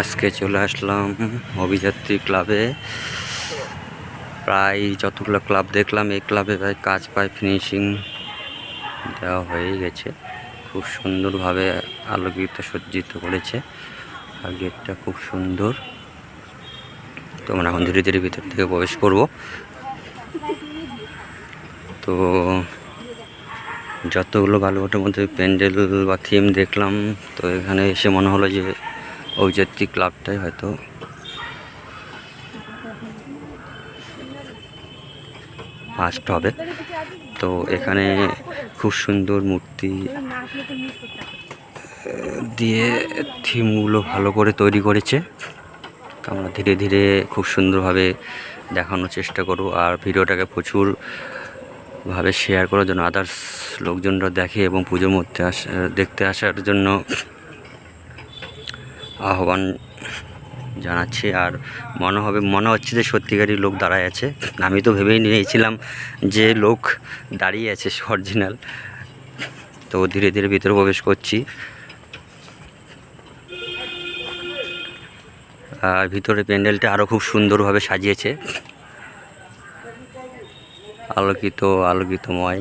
আজকে চলে আসলাম অভিযাত্রী ক্লাবে। প্রায় যতগুলো ক্লাব দেখলাম, এই ক্লাবে প্রায় কাজ প্রায় ফিনিশিং দেওয়া হয়ে গেছে। খুব সুন্দরভাবে আলোকিত, সজ্জিত করেছে। আর গেটটা খুব সুন্দর। তো আমরা এখন ধীরে ধীরে ভিতর থেকে প্রবেশ করব। তো যতগুলো বালুঘাটের মধ্যে প্যান্ডেল বা থিম দেখলাম, তো এখানে এসে মনে হলো যে ঐজাত্রী ক্লাবটাই হয়তো। ফার্স্ট হবে। তো এখানে খুব সুন্দর মূর্তি, দিয়ে থিমগুলো ভালো করে তৈরি করেছে। তো আমরা ধীরে ধীরে খুব সুন্দরভাবে দেখানোর চেষ্টা করব। আর ভিডিওটাকে প্রচুর ভাবে শেয়ার করার জন্য আদার্স লোকজনরা দেখে এবং পুজোর মধ্যে আস, দেখতে আসার জন্য আহ্বান জানাচ্ছি আর মনে হবে, মনে হচ্ছে যে সত্যিকারই লোক দাঁড়ায় আছে। আমি তো ভেবেই নিয়েছিলাম যে লোক দাঁড়িয়ে আছে অরিজিনাল তো ধীরে ধীরে ভিতরে প্রবেশ করছি। আর ভিতরে প্যান্ডেলটা আরও খুব সুন্দরভাবে সাজিয়েছে। আলোকিত, আলোকিতময়।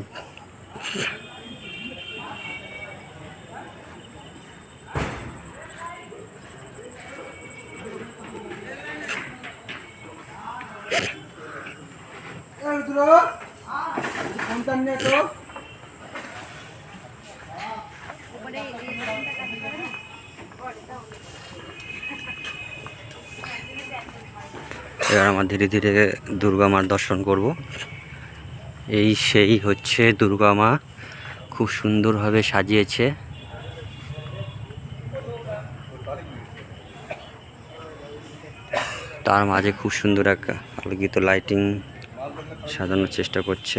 এবার আমরা ধীরে ধীরে দুর্গা মার দর্শন করব। এই সেই হচ্ছে দুর্গা মা। খুব সুন্দরভাবে সাজিয়েছে। তার মাঝে খুব সুন্দর এক আলোকিত লাইটিং সাজানোর চেষ্টা করছে।